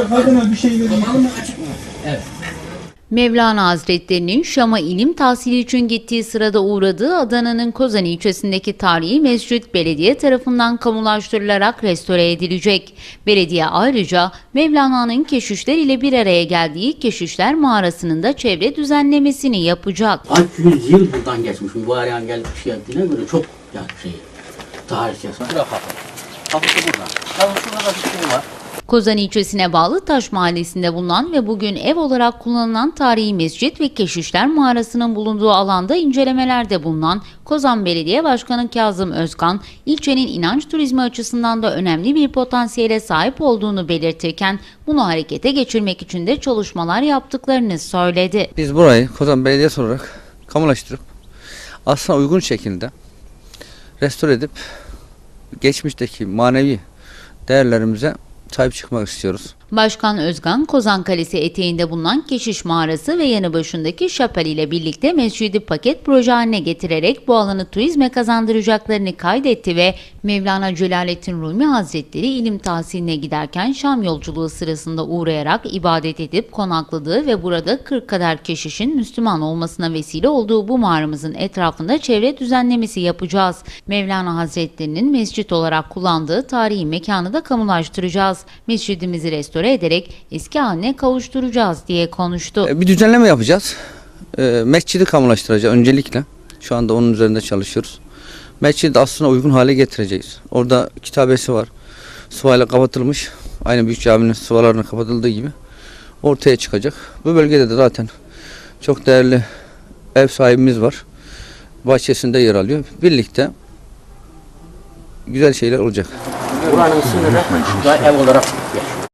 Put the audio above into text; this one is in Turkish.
Adına bir şey vereyim. Mevlana Hazretleri'nin Şam'a ilim tahsili için gittiği sırada uğradığı Adana'nın Kozan ilçesindeki tarihi mescit belediye tarafından kamulaştırılarak restore edilecek. Belediye ayrıca Mevlana'nın keşişler ile bir araya geldiği Keşişler Mağarası'nın da çevre düzenlemesini yapacak. 600 yıl buradan geçmiş. Mübareğin gelip geldiğine göre çok yani şey tarihçesi. Bırak kapı. Kapısı burada. Kapısında da bir şey var. Kozan ilçesine bağlı Taş Mahallesi'nde bulunan ve bugün ev olarak kullanılan tarihi mescit ve Keşişler Mağarası'nın bulunduğu alanda incelemelerde bulunan Kozan Belediye Başkanı Kazım Özkan, ilçenin inanç turizmi açısından da önemli bir potansiyele sahip olduğunu belirtirken bunu harekete geçirmek için de çalışmalar yaptıklarını söyledi. Biz burayı Kozan Belediyesi olarak kamulaştırıp aslında uygun şekilde restore edip geçmişteki manevi değerlerimize sahip çıkmak istiyoruz. Başkan Özgan, Kozan Kalesi eteğinde bulunan Keşiş Mağarası ve yanı başındaki şapel ile birlikte mescidi paket proje haline getirerek bu alanı turizme kazandıracaklarını kaydetti ve Mevlana Celaleddin Rumi Hazretleri ilim tahsiline giderken Şam yolculuğu sırasında uğrayarak ibadet edip konakladığı ve burada 40 kadar keşişin Müslüman olmasına vesile olduğu bu mağaramızın etrafında çevre düzenlemesi yapacağız. Mevlana Hazretlerinin mescit olarak kullandığı tarihi mekanı da kamulaştıracağız. Mescidimizi restore ederek eski haline kavuşturacağız diye konuştu. E, Bir düzenleme yapacağız. E, Mescidi kamulaştıracağız öncelikle. Şu anda onun üzerinde çalışıyoruz. Mescidi aslında uygun hale getireceğiz. Orada kitabesi var. Sıvayla kapatılmış. Aynı büyük caminin sıvalarına kapatıldığı gibi ortaya çıkacak. Bu bölgede de zaten çok değerli ev sahibimiz var. Bahçesinde yer alıyor. Birlikte güzel şeyler olacak. Buranın sınırı da ev olarak geçiyor.